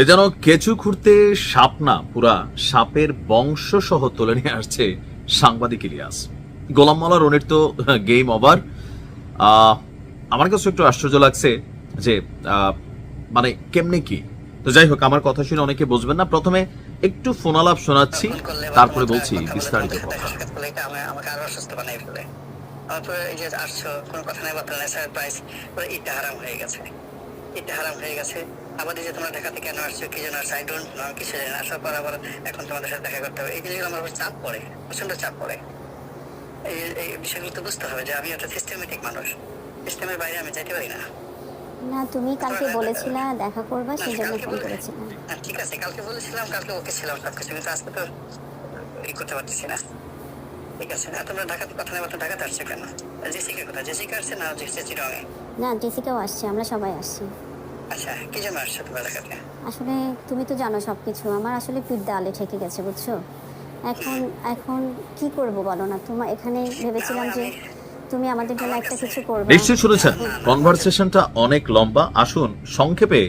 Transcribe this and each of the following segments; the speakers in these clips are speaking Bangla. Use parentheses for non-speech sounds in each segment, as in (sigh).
এ যেন কেঁচু খুঁড়তে সাপ না, পুরা সাপের বংশ সহ তুলে নিয়ে আসছে সাংবাদিক ইলিয়াস। গোলাম মাওলা রনির তো গেম ওভার আমার কাছে একটু আশ্চর্য লাগছে যে মানে কেমনে কি? তো যাই হোক, আমার কথা শুনে অনেকে বুঝবেন না। প্রথমে একটু ফোনালাপ শোনাচ্ছি, তারপরে বলছি বিস্তারিত কথা। হয়ে হয়ে গেছে। আবার যে তোমরা ঢাকাতে কেন আসছো কি জন্য আসছো আই ডোন্ট নো কিছু জানি আসার পর আবার এখন তোমাদের সাথে দেখা করতে হবে। এই জিনিসগুলো আমার চাপ পড়ে চাপ পড়ে। এই এই বিষয়গুলো তো বুঝতে হবে যে আমি একটা সিস্টেমেটিক মানুষ। সিস্টেমের বাইরে আমি যাইতে পারি না। না তুমি কালকে বলেছিলা দেখা করবা সেই জন্য ফোন করেছিলাম। হ্যাঁ, ঠিক আছে কালকে বলেছিলাম কালকে ওকে ছিলাম সবকিছু কিন্তু আজকে তো ই করতে পারতেছি না। ঠিক আছে আর তোমরা ঢাকাতে কথা তো ঢাকাতে আসছে কেন? জেসিকা কোথায়? জেসিকা আসছে না জেসি চিরঙে না জেসিকাও আসছে আমরা সবাই আসছি। আচ্ছা কি জন্য আসছো তোমরা ঢাকাতে আসলে তুমি তো জানো সব কিছু আমার আসলে পিঠ দেওয়ালে ঠেকে গেছে বুঝছ? এখন এখন কি করব বলো না? তোমার এখানে ভেবেছিলাম যে তুমি আমাদের জন্য একটা কিছু করবে। নিশ্চয়ই শুনেছেন কনভারসেশনটা অনেক লম্বা। আসুন সংক্ষেপে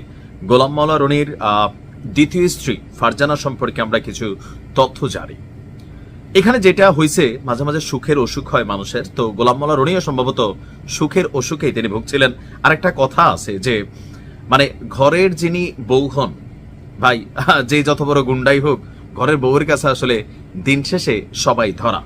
গোলাম মাওলা রনির আহ, দ্বিতীয় স্ত্রী ফারজানা সম্পর্কে আমরা কিছু তথ্য জানি। এখানে যেটা হয়েছে মাঝে মাঝে সুখের অসুখ হয় মানুষের তো গোলাম মাওলা রনিও সম্ভবত সুখের অসুখেই তিনি ভুগছিলেন। আর একটা কথা আছে যে মানে ঘরের যিনি বউ হন, ভাই, (laughs) যে যত বড় গুন্ডাই হোক, ঘরের বউয়ের কাছে আসলে দিন শেষে সবাই ধরা।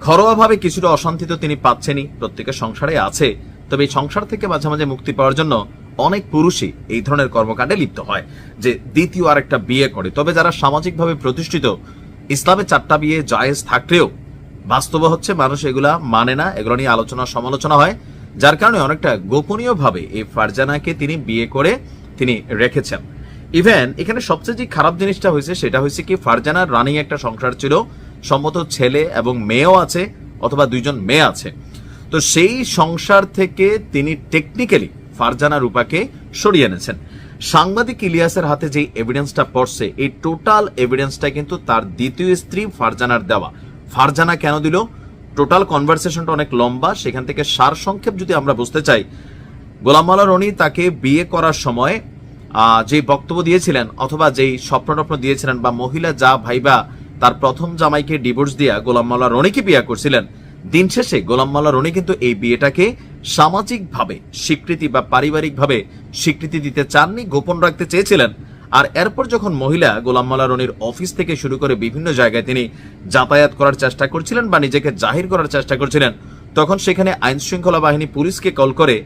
ঘরোয়াভাবে কিছুটা অশান্তি তো তিনি পাচ্ছেনই, প্রত্যেকের সংসারে আছে, তবে এই সংসার থেকে মাঝে মাঝে মুক্তি পাওয়ার জন্য অনেক পুরুষই এই ধরনের কর্মকাণ্ডে লিপ্ত হয়, যে দ্বিতীয় আরেকটা বিয়ে করে। তবে যারা সামাজিকভাবে প্রতিষ্ঠিত, ইসলামে চারটা বিয়ে জায়েজ থাকলেও বাস্তব হচ্ছে, মানুষ এগুলা মানে না, এগুলো নিয়ে আলোচনা সমালোচনা হয়। যার কারণে অনেকটা গোপনীয়ভাবে এই ফারজানাকে তিনি বিয়ে করে তিনি রেখেছেন। ইভেন এখানে সবচেয়ে যে খারাপ জিনিসটা হয়েছে, সেটা হয়েছে কি, ফারজানার রানিং একটা সংসার ছিল, সম্মত ছেলে এবং মেয়েও আছে, অথবা দুইজন মেয়ে আছে। তো সেই সংসার থেকে তিনি টেকনিক্যালি ফারজানা রূপাকে সরিয়ে এনেছেন। সাংবাদিক ইলিয়াসের হাতে যে এভিডেন্সটা পড়ছে, এই টোটাল এভিডেন্সটা কিন্তু তার দ্বিতীয় স্ত্রী ফারজানার দেওয়া। ফারজানা কেন দিল? টোটাল কনভারসেশনটা অনেক লম্বা, সেখান থেকে সার সংক্ষেপ যদি আমরা বুঝতে চাই গোলাম মাওলা রনি তাকে বিয়ে করার সময় যে বক্তব্য দিয়েছিলেন অথবা যেই স্বপ্ন টপ্ন দিয়েছিলেন বা মহিলা যা ভাইবা, তার প্রথম জামাইকে ডিভোর্স দিয়া গোলাম মাওলা রনিকে বিয়ে করছিলেন, দিন শেষে গোলাম মাওলা রনি কিন্তু এই বিয়েটাকে সামাজিকভাবে স্বীকৃতি বা পারিবারিকভাবে স্বীকৃতি দিতে চাননি, গোপন রাখতে চেয়েছিলেন। আর এরপর যখন মহিলা গোলাম মাওলা রনির অফিস থেকে শুরু করে বিভিন্ন জায়গায় তিনি যাতায়াত করার চেষ্টা করছিলেন বা নিজেকে জাহির করার চেষ্টা করছিলেন, তখন সেখানে আইন শৃঙ্খলা বাহিনী পুলিশকে কল করে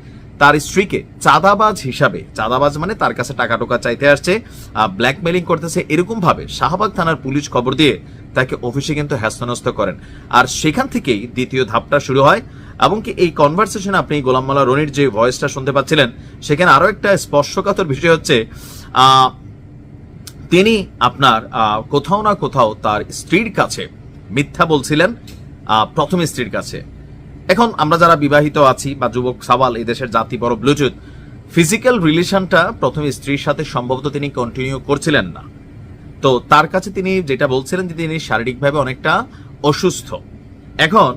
তার স্ত্রীকে চাঁদাবাজ হিসাবে, চাঁদাবাজ মানে তার কাছে টাকা টোকা চাইতে আসছে আর ব্ল্যাকমেলিং করতেছে এরকম ভাবে শাহবাগ থানার পুলিশ খবর দিয়ে তাকে অফিসে কিন্তু হ্যাস্তনস্ত করেন। আর সেখান থেকেই দ্বিতীয় ধাপটা শুরু হয়, এবং কি এই কনভারসেশন আপনি গোলাম মালা রনির যে ভয়েসটা শুনতে পাচ্ছিলেন, সেখানে আরও একটা স্পর্শকাতর বিষয় হচ্ছে তিনি আপনার কোথাও না কোথাও তার স্ত্রীর কাছে মিথ্যা বলছিলেন প্রথম স্ত্রীর কাছে। এখন আমরা যারা বিবাহিত আছি বা যুবক, সাওয়াল, এই দেশের জাতি, বড় ব্লুটুথ, ফিজিক্যাল রিলেশনটা প্রথম স্ত্রীর সাথে সম্ভবত তিনি কন্টিনিউ করছিলেন না। তো তার কাছে তিনি যেটা বলছিলেন যে তিনি শারীরিকভাবে অনেকটা অসুস্থ। এখন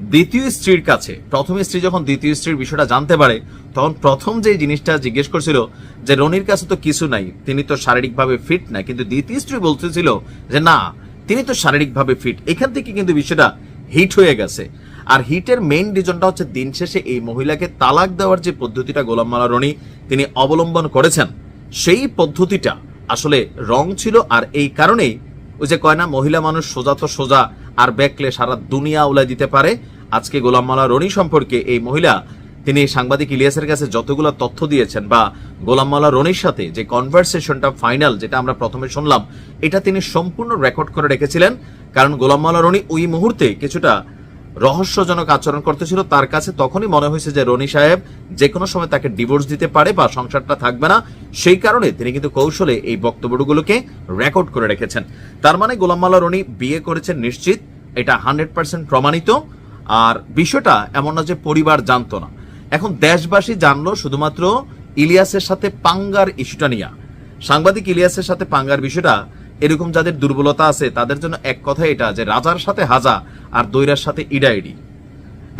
দ্বিতীয় স্ত্রীর কাছে, প্রথম স্ত্রী যখন দ্বিতীয় স্ত্রীর বিষয়টা জানতে পারে, তখন প্রথম যে জিনিসটা জিজ্ঞেস করছিল যে, রনির কাছে তো কিছু নাই, তিনি তো শারীরিকভাবে ফিট না। কিন্তু দ্বিতীয় স্ত্রী বলতেছিল যে, না, তিনি তো শারীরিকভাবে ফিট এখান থেকে কিন্তু বিষয়টা হিট হয়ে গেছে। আর হিটের মেইন রিজনটা হচ্ছে, দিন শেষে এই মহিলাকে তালাক দেওয়ার যে পদ্ধতিটা গোলাম মালা রনি, তিনি অবলম্বন করেছেন, সেই পদ্ধতিটা আসলে রং ছিল। আর এই কারণেই ওই যে কয় না, মহিলা মানুষ সোজা তো সোজা আর ব্যাকলে সারা দুনিয়া উলাই দিতে পারে। আজকে গোলাম মালা রনি সম্পর্কে এই মহিলা, তিনি সাংবাদিক ইলিয়াসের কাছে যতগুলো তথ্য দিয়েছেন বা গোলাম মালা রনির সাথে যে কনভার্সেশনটা ফাইনাল যেটা আমরা প্রথমে শুনলাম, এটা তিনি সম্পূর্ণ রেকর্ড করে রেখেছিলেন। কারণ গোলাম মালা রনি ওই মুহূর্তে কিছুটা রহস্যজনক আচরণ করতেছিল তার কাছে তখনই মনে হয়েছে যে রনি সাহেব যে কোনো সময় তাকে ডিভোর্স দিতে পারে বা সংসারটা থাকবে না, সেই কারণে তিনি কিন্তু কৌশলে এই বক্তব্যগুলোকে রেকর্ড করে রেখেছেন। তার মানে গোলাম মাল্লা রনি বিয়ে করেছেন নিশ্চিত, এটা হান্ড্রেড পার্সেন্ট প্রমাণিত, আর বিষয়টা এমন না যে পরিবার জানতো না। এখন দেশবাসী জানলো শুধুমাত্র ইলিয়াসের সাথে পাঙ্গার ইস্যুটা নিয়ে। সাংবাদিক ইলিয়াসের সাথে পাঙ্গার বিষয়টা এরকম যাদের দুর্বলতা আছে, তাদের জন্য এক কথা এটা, যে রাজার সাথে হাজা আর দৈরার সাথে ইডাইডি।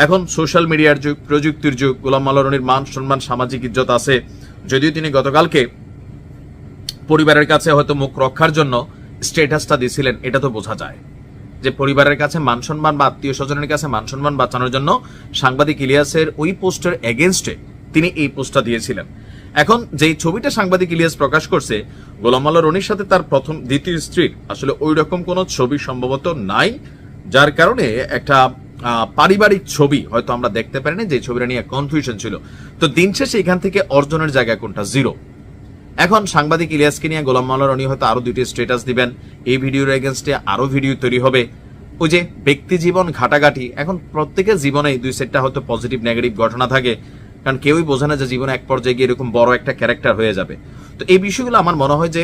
এখন সোশ্যাল মিডিয়ার যুগ, প্রযুক্তির যুগ, গোলাম মাল্লা রনির মান সম্মান, সামাজিক ইজ্জত আছে। যদিও তিনি গতকালকে পরিবারের কাছে হয়তো মুখ রক্ষার জন্য স্টেটাসটা দিছিলেন এটা তো বোঝা যায়। যে পরিবারের কাছে মান সম্মান বা আত্মীয় স্বজনের কাছে মান সম্মান বাঁচানোর জন্য সাংবাদিক ইলিয়াসের ওই পোস্টের এগেনস্টে তিনি এই পোস্টটা দিয়েছিলেন। এখন যেই ছবিটা সাংবাদিক ইলিয়াস প্রকাশ করছে, গোলাম মাল্লা রনির সাথে তার প্রথম দ্বিতীয় স্ত্রীর, আসলে ওই রকম কোনো ছবি সম্ভবত নাই, যার কারণে একটা পারিবারিক ছবি হয়তো আমরা দেখতে পারিনি যে ছবিটা নিয়ে কনফিউশন ছিল। তো দিন শেষে এখান থেকে অর্জনের জায়গা কোনটা? জিরো এখন সাংবাদিক ইলিয়াসকে নিয়ে গোলাম মাল্লা রনি হয়তো আরও দুইটি স্ট্যাটাস দিবেন। এই ভিডিওর এগেনস্টে আরও ভিডিও তৈরি হবে। ওই যে ব্যক্তি জীবন ঘাটাঘাটি, এখন প্রত্যেকের জীবনে দুই সেটটা হয়তো পজিটিভ নেগেটিভ ঘটনা থাকে। কারণ কেউই বোঝে না যে জীবনে এক পর্যায়ে গিয়ে এরকম বড় একটা ক্যারেক্টার হয়ে যাবে। তো এই বিষয়গুলো আমার মনে হয় যে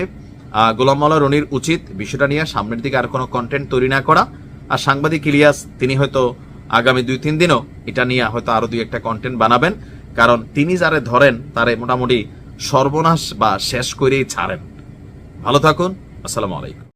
গোলাম মাল্লা রনির উচিত বিষয়টা নিয়ে সামনের দিকে আর কোনো কন্টেন্ট তৈরি না করা। আর সাংবাদিক ইলিয়াস, তিনি হয়তো আগামী দুই তিন দিনও এটা নিয়ে হয়তো আরও দুই একটা কন্টেন্ট বানাবেন। কারণ তিনি যারে ধরেন, তারে মোটামুটি সর্বনাশ বা শেষ করেই ছাড়েন। ভালো থাকুন, আসসালামু আলাইকুম।